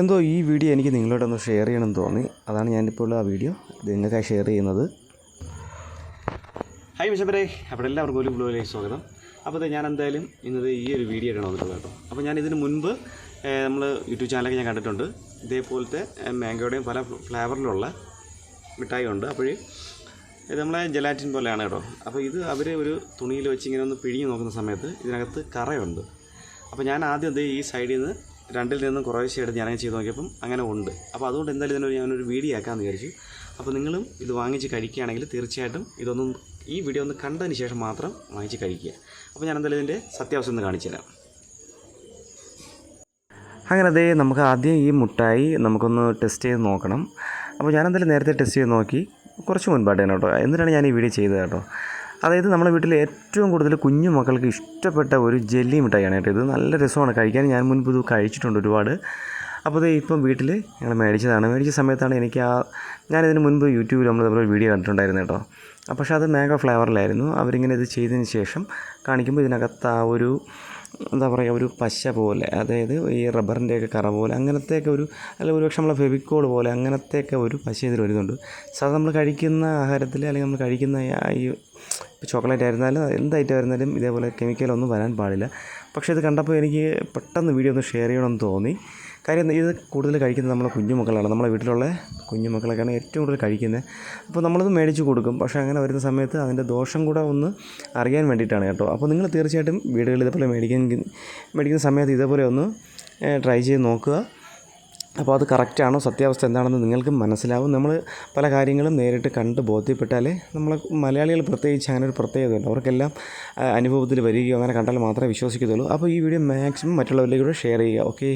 എന്തോ ഈ വീഡിയോ എനിക്ക് നിങ്ങളോടൊന്ന് ഷെയർ ചെയ്യണമെന്ന് തോന്നി. അതാണ് ഞാനിപ്പോൾ ആ വീഡിയോ നിങ്ങൾക്കായി ഷെയർ ചെയ്യുന്നത്. ഹായ് മിഷപ്പരെ അവിടെ എല്ലാവർക്കും ഒരു ബ്ലോയിലേക്ക് സ്വാഗതം. അപ്പോൾ ഞാൻ എന്തായാലും ഇന്നത് ഈ ഒരു വീഡിയോ ആണ് വന്നിട്ടുള്ളത് കേട്ടോ. അപ്പോൾ ഞാൻ ഇതിന് മുൻപ് നമ്മൾ യൂട്യൂബ് ചാനലൊക്കെ ഞാൻ കണ്ടിട്ടുണ്ട്. ഇതേപോലത്തെ മാംഗോയുടെയും പല ഫ്ലേവറിലുള്ള മിഠായി ഉണ്ട്. അപ്പോൾ ഇത് നമ്മളെ ജലാറ്റിൻ പോലെയാണ് കേട്ടോ. അപ്പോൾ ഇത് അവർ ഒരു തുണിയിൽ വെച്ച് ഇങ്ങനെ ഒന്ന് പിഴിഞ്ഞ് നോക്കുന്ന സമയത്ത് ഇതിനകത്ത് കറയുണ്ട്. അപ്പോൾ ഞാൻ ആദ്യം ഈ സൈഡിൽ നിന്ന് രണ്ടിൽ നിന്നും കുറേശ്ശെ എടുത്ത് ഞാനങ്ങനെ ചെയ്ത് നോക്കിയപ്പം അങ്ങനെ ഉണ്ട്. അപ്പോൾ അതുകൊണ്ട് എന്തായാലും ഇതിനൊരു ഞാനൊരു വീഡിയോ ആക്കാമെന്ന് വിചാരിച്ചു. അപ്പോൾ നിങ്ങളും ഇത് വാങ്ങിച്ച് കഴിക്കുകയാണെങ്കിൽ തീർച്ചയായിട്ടും ഇതൊന്നും ഈ വീഡിയോ ഒന്ന് കണ്ടതിന് ശേഷം മാത്രം വാങ്ങിച്ച് കഴിക്കുക. അപ്പോൾ ഞാൻ എന്തായാലും ഇതിന്റെ സത്യാവസ്ഥ ഒന്ന് കാണിച്ചു തരാം. അങ്ങനെ അതേ നമുക്ക് ആദ്യം ഈ മുട്ടായി നമുക്കൊന്ന് ടെസ്റ്റ് ചെയ്ത് നോക്കണം. അപ്പോൾ ഞാനെന്തായാലും നേരത്തെ ടെസ്റ്റ് ചെയ്ത് നോക്കി കുറച്ച് മുൻപായിട്ടാണ് കേട്ടോ. എന്നിട്ടാണ് ഞാൻ ഈ വീഡിയോ ചെയ്തത് കേട്ടോ. അതായത് നമ്മുടെ വീട്ടിൽ ഏറ്റവും കൂടുതൽ കുഞ്ഞു മക്കൾക്ക് ഇഷ്ടപ്പെട്ട ഒരു ജെല്ലി മിഠായിയാണ് കേട്ടോ ഇത്. നല്ല രസമാണ്. കഴിക്കാൻ ഞാൻ മുൻപ് ഇത് കഴിച്ചിട്ടുണ്ട് ഒരുപാട്. അപ്പോൾ ഇത് ഇപ്പം വീട്ടിൽ ഞങ്ങൾ മേടിച്ചതാണ്. മേടിച്ച സമയത്താണ് എനിക്ക് ആ ഞാനിതിന് മുൻപ് യൂട്യൂബിൽ നമ്മൾ ഒരു വീഡിയോ കണ്ടിട്ടുണ്ടായിരുന്നു കേട്ടോ. പക്ഷേ അത് മാംഗോ ഫ്ലേവറിലായിരുന്നു. അവരിങ്ങനെ ഇത് ചെയ്തതിന് ശേഷം കാണിക്കുമ്പോൾ ഇതിനകത്ത് ആ ഒരു എന്താ പറയുക ഒരു പശ പോലെ അതായത് ഈ റബ്ബറിന്റെയൊക്കെ കറ പോലെ അങ്ങനത്തെയൊക്കെ ഒരു അല്ല ഒരുപക്ഷെ നമ്മളെ ഫെവിക്കോൾ പോലെ അങ്ങനത്തെയൊക്കെ ഒരു പശ ഇതിൽ വരുന്നുണ്ട്. സാധാരണ നമ്മൾ കഴിക്കുന്ന ആഹാരത്തിൽ അല്ലെങ്കിൽ നമ്മൾ കഴിക്കുന്ന ഈ ഇപ്പോൾ ചോക്ലേറ്റ് ആയിരുന്നാലും എന്ത് ഐറ്റം ആയിരുന്നാലും ഇതേപോലെ കെമിക്കലൊന്നും വരാൻ പാടില്ല. പക്ഷേ ഇത് കണ്ടപ്പോൾ എനിക്ക് പെട്ടെന്ന് വീഡിയോ ഒന്ന് ഷെയർ ചെയ്യണമെന്ന് തോന്നി. കാര്യം ഇത് കൂടുതൽ കഴിക്കുന്നത് നമ്മളെ കുഞ്ഞുമക്കളാണ് നമ്മളെ വീട്ടിലുള്ള കുഞ്ഞുമക്കളൊക്കെയാണ് ഏറ്റവും കൂടുതൽ കഴിക്കുന്നത്. അപ്പോൾ നമ്മളത് മേടിച്ച് കൊടുക്കും. പക്ഷേ അങ്ങനെ വരുന്ന സമയത്ത് അതിന്റെ ദോഷം കൂടെ ഒന്ന് അറിയാൻ വേണ്ടിയിട്ടാണ് കേട്ടോ. അപ്പോൾ നിങ്ങൾ തീർച്ചയായിട്ടും വീടുകളിൽ ഇതേപോലെ മേടിക്കാൻ മേടിക്കുന്ന സമയത്ത് ഇതേപോലെ ഒന്ന് ട്രൈ ചെയ്ത് നോക്കുക. അപ്പോൾ അത് കറക്റ്റാണോ? സത്യാവസ്ഥ എന്താണെന്ന് നിങ്ങൾക്ക് മനസ്സിലാവും. നമ്മൾ പല കാര്യങ്ങളും നേരിട്ട് കണ്ട് ബോധ്യപ്പെട്ടാലേ നമ്മൾ മലയാളികൾ പ്രത്യേകിച്ച് അങ്ങനെ ഒരു പ്രത്യേകതയുണ്ട്. അവർക്കെല്ലാം അനുഭവത്തിൽ വരികയോ അങ്ങനെ കണ്ടാൽ മാത്രമേ വിശ്വസിക്കത്തുള്ളൂ. അപ്പോൾ ഈ വീഡിയോ മാക്സിമം മറ്റുള്ളവരിലേക്ക് കൂടെ ഷെയർ ചെയ്യുക. ഓക്കെ.